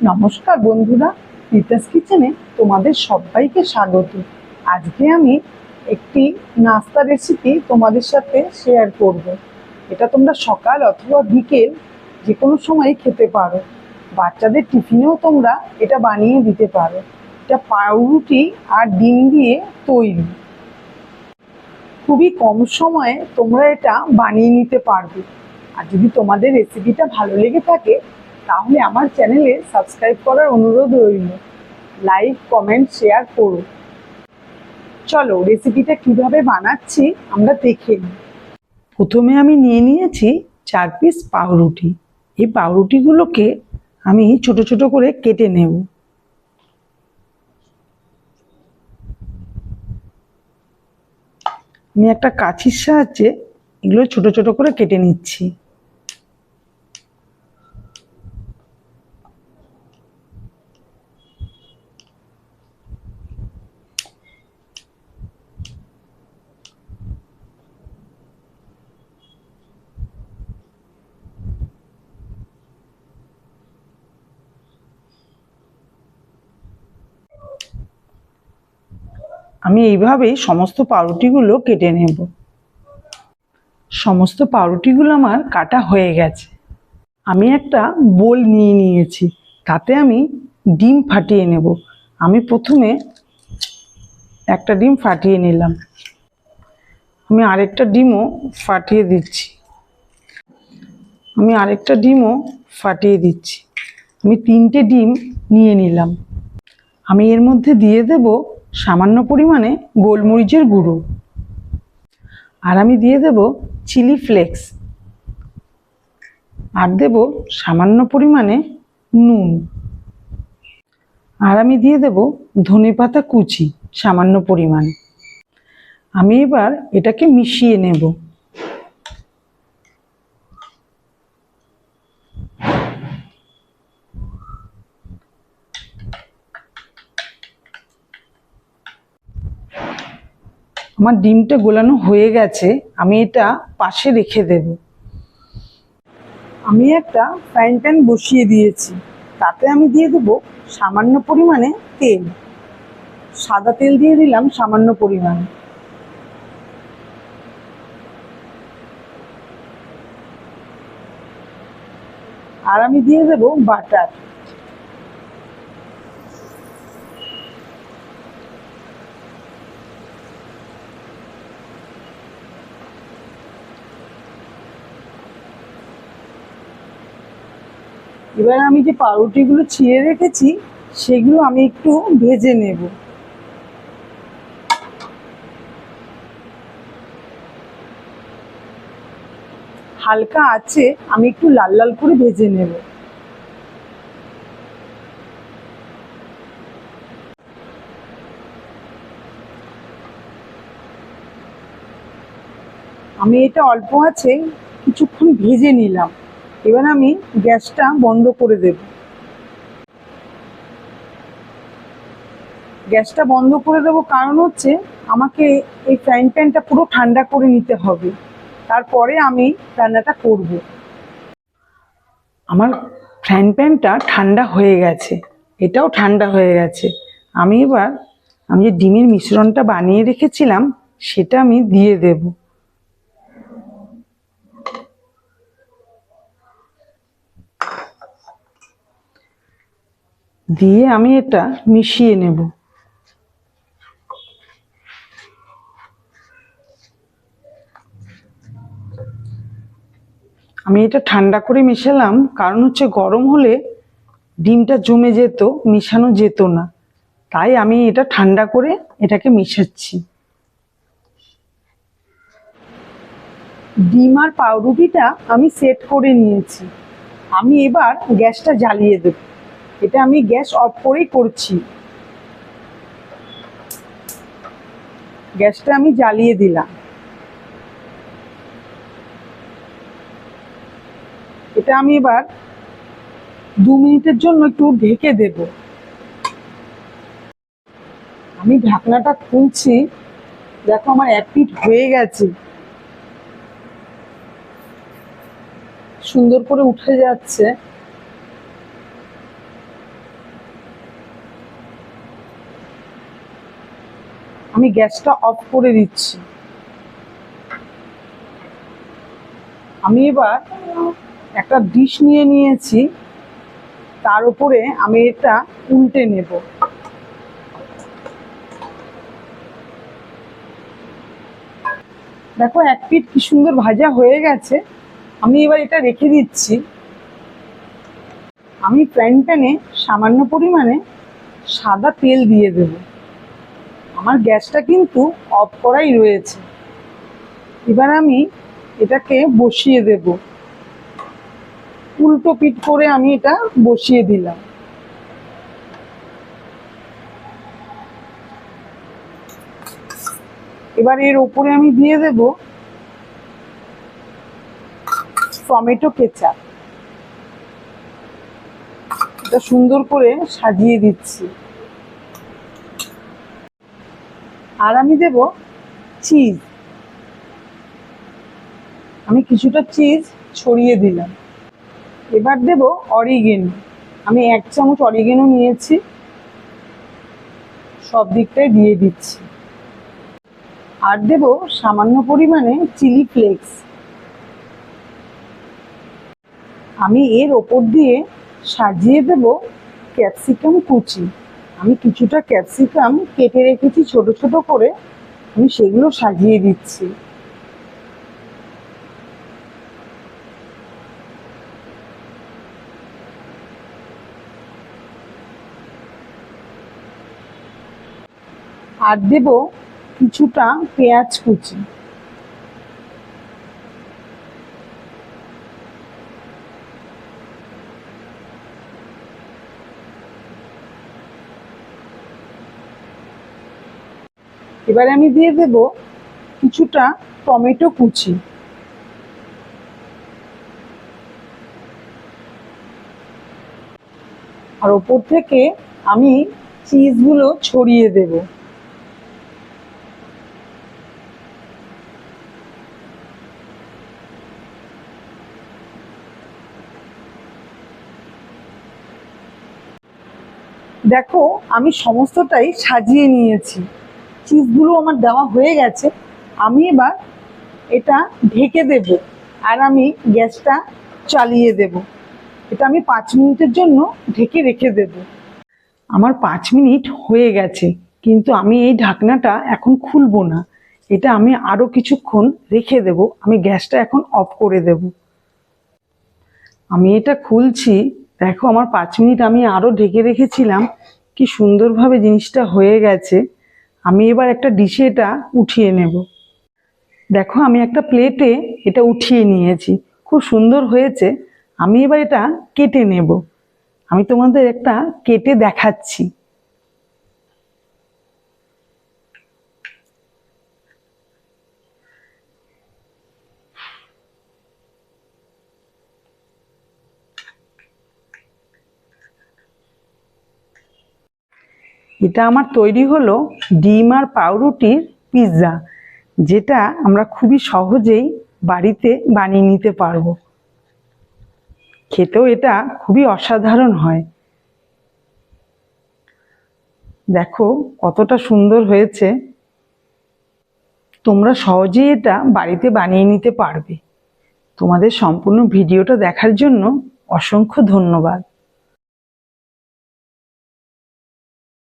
নমস্কার বন্ধুরা রিতাস কিচেনে তোমাদের সবাইকে স্বাগত। আজকে আমি একটি নাস্তা রেসিপি তোমাদের সাথে শেয়ার করব। এটা তোমরা সকাল অথবা বিকেল যে কোনো সময় খেতে পারো। বাচ্চাদের টিফিনেও তোমরা এটা বানিয়ে দিতে পারো। এটা পাউরুটি আর ডিম দিয়ে তৈরি। খুবই কম সময়ে তোমরা এটা বানিয়ে নিতে পারবে। আর যদি তোমাদের রেসিপিটা ভালো লেগে থাকে তাহলে আমার চ্যানেলে সাবস্ক্রাইব করার অনুরোধ রইল। লাইক, কমেন্ট, শেয়ার করো চলো, রেসিপিটা কীভাবে বানাচ্ছি আমরা দেখে নিই। প্রথমে আমি নিয়ে নিয়েছি চার পিস পাউরুটি। এই পাউরুটিগুলোকে আমি ছোট ছোট করে কেটে নেব। আমি একটা কাছির সাহায্যে এগুলো ছোট ছোট করে কেটে নিচ্ছি। আমি এইভাবেই সমস্ত পাউরুটিগুলো কেটে নেব। সমস্ত পাউরুটিগুলো আমার কাটা হয়ে গেছে। আমি একটা বোল নিয়ে নিয়েছি, তাতে আমি ডিম ফাটিয়ে নেব। আমি প্রথমে একটা ডিম ফাটিয়ে নিলাম। আমি আরেকটা ডিমও ফাটিয়ে দিচ্ছি। আমি আরেকটা ডিমও ফাটিয়ে দিচ্ছি। আমি তিনটে ডিম নিয়ে নিলাম। আমি এর মধ্যে দিয়ে দেব সামান্য পরিমাণে গোলমরিচের গুঁড়ো। আর আমি দিয়ে দেব চিলি ফ্লেক্স। আর দেব সামান্য পরিমাণে নুন। আর আমি দিয়ে দেব ধনে পাতা কুচি, সামান্য পরিমাণ। আমি এবার এটাকে মিশিয়ে নেব। আমার ডিমটা গোলানো হয়ে গেছে, আমি এটা পাশে রেখে দেব। আমি একটা ফ্রাইং প্যান বসিয়ে দিয়েছি, তাতে আমি দিয়ে দেব সামান্য পরিমাণে তেল। সাদা তেল দিয়ে দিলাম সামান্য পরিমাণে। আর আমি দিয়ে দেব বাটার। এবার আমি যে পাউরুটিগুলো ছিঁড়ে রেখেছি, সেগুলো আমি একটু ভেজে নেব। হালকা আছে, আমি একটু লাল লাল করে ভেজে নেব। আমি এটা অল্প আছে, কিছুক্ষণ ভেজে নিলাম। এবার আমি গ্যাসটা বন্ধ করে দেব। গ্যাসটা বন্ধ করে দেবো কারণ হচ্ছে আমাকে এই ফ্রাইং প্যানটা পুরো ঠান্ডা করে নিতে হবে। তারপরে আমি রান্নাটা করব। আমার ফ্রাইং প্যানটা ঠান্ডা হয়ে গেছে। এটাও ঠান্ডা হয়ে গেছে। আমি এবার, আমি যে ডিমের মিশ্রণটা বানিয়ে রেখেছিলাম, সেটা আমি দিয়ে দেবো। দিয়ে আমি এটা মিশিয়ে নেব। আমি এটা ঠান্ডা করে মেশালাম, কারণ হচ্ছে গরম হলে ডিমটা জমে যেত, মেশানো যেত না। তাই আমি এটা ঠান্ডা করে এটাকে মেশাচ্ছি। ডিম আর পাউরুটিটা আমি সেট করে নিয়েছি। আমি এবার গ্যাসটা জ্বালিয়ে দেবো। এটা আমি গ্যাস অফ করেই করছি। গ্যাসটা আমি জ্বালিয়ে দিলাম। এটা আমি এবার দু মিনিটের জন্য একটু ঢেকে দেব। আমি ঢাকনাটা খুলছি। দেখো আমার এক হয়ে গেছে। সুন্দর করে উঠে যাচ্ছে। আমি গ্যাসটা অফ করে দিচ্ছি। আমি এবার একটা ডিশ নিয়ে নিয়েছি, তার উপরে আমি এটা উল্টে নেব। দেখো, এক পিট কি সুন্দর ভাজা হয়ে গেছে। আমি এবার এটা রেখে দিচ্ছি। আমি ফ্রাইং প্যানে সামান্য পরিমাণে সাদা তেল দিয়ে দেব। আমার গ্যাসটা কিন্তু অফ করাই রয়েছে। এবার আমি এটাকে বসিয়ে দেব। উল্টো পিঠ করে আমি এটা বসিয়ে দিলাম। এবার এর ওপরে আমি দিয়ে দেব টমেটো কেচাপ। এটা সুন্দর করে সাজিয়ে দিচ্ছি। আর আমি দেব চিজ আমি কিছুটা চিজ ছড়িয়ে দিলাম। এবার দেব অরিগেনো আমি এক চামচ অরিগেনো নিয়েছি। সব দিকটাই দিয়ে দিচ্ছি। আর দেব সামান্য পরিমাণে চিলি ফ্লেক্স আমি এর ওপর দিয়ে সাজিয়ে দেব ক্যাপসিকাম কুচি। আমি কিছুটা ক্যাপসিকাম কেটে রেখেছি ছোট ছোট করে। আমি সেগুলো সাজিয়ে দিচ্ছি। আর দেব কিছুটা পেঁয়াজ কুচি। এবারে আমি দিয়ে দেব কিছুটা টমেটো কুচি। আর ওপর থেকে আমি চিজগুলো ছড়িয়ে দেবো। দেখো, আমি সমস্তটাই সাজিয়ে নিয়েছি। চিজগুলো আমার দেওয়া হয়ে গেছে, আমি এবার এটা ঢেকে দেব আর আমি গ্যাসটা চালিয়ে দেব। এটা আমি পাঁচ মিনিটের জন্য ঢেকে রেখে দেব। আমার পাঁচ মিনিট হয়ে গেছে, কিন্তু আমি এই ঢাকনাটা এখন খুলবো না। এটা আমি আরও কিছুক্ষণ রেখে দেব, আমি গ্যাসটা এখন অফ করে দেব। আমি এটা খুলছি, দেখো আমার পাঁচ মিনিট আমি আরও ঢেকে রেখেছিলাম, কি সুন্দরভাবে জিনিসটা হয়ে গেছে। আমি এবার একটা ডিশে এটা উঠিয়ে নেব। দেখো, আমি একটা প্লেটে এটা উঠিয়ে নিয়েছি। খুব সুন্দর হয়েছে। আমি এবার এটা কেটে নেব। আমি তোমাদের একটা কেটে দেখাচ্ছি। এটা আমার তৈরি হলো ডিম আর পাউরুটির পিৎজা, যেটা আমরা খুবই সহজেই বাড়িতে বানিয়ে নিতে পারব। খেতেও এটা খুবই অসাধারণ হয়। দেখো কতটা সুন্দর হয়েছে। তোমরা সহজেই এটা বাড়িতে বানিয়ে নিতে পারবে। তোমাদের সম্পূর্ণ ভিডিওটা দেখার জন্য অসংখ্য ধন্যবাদ।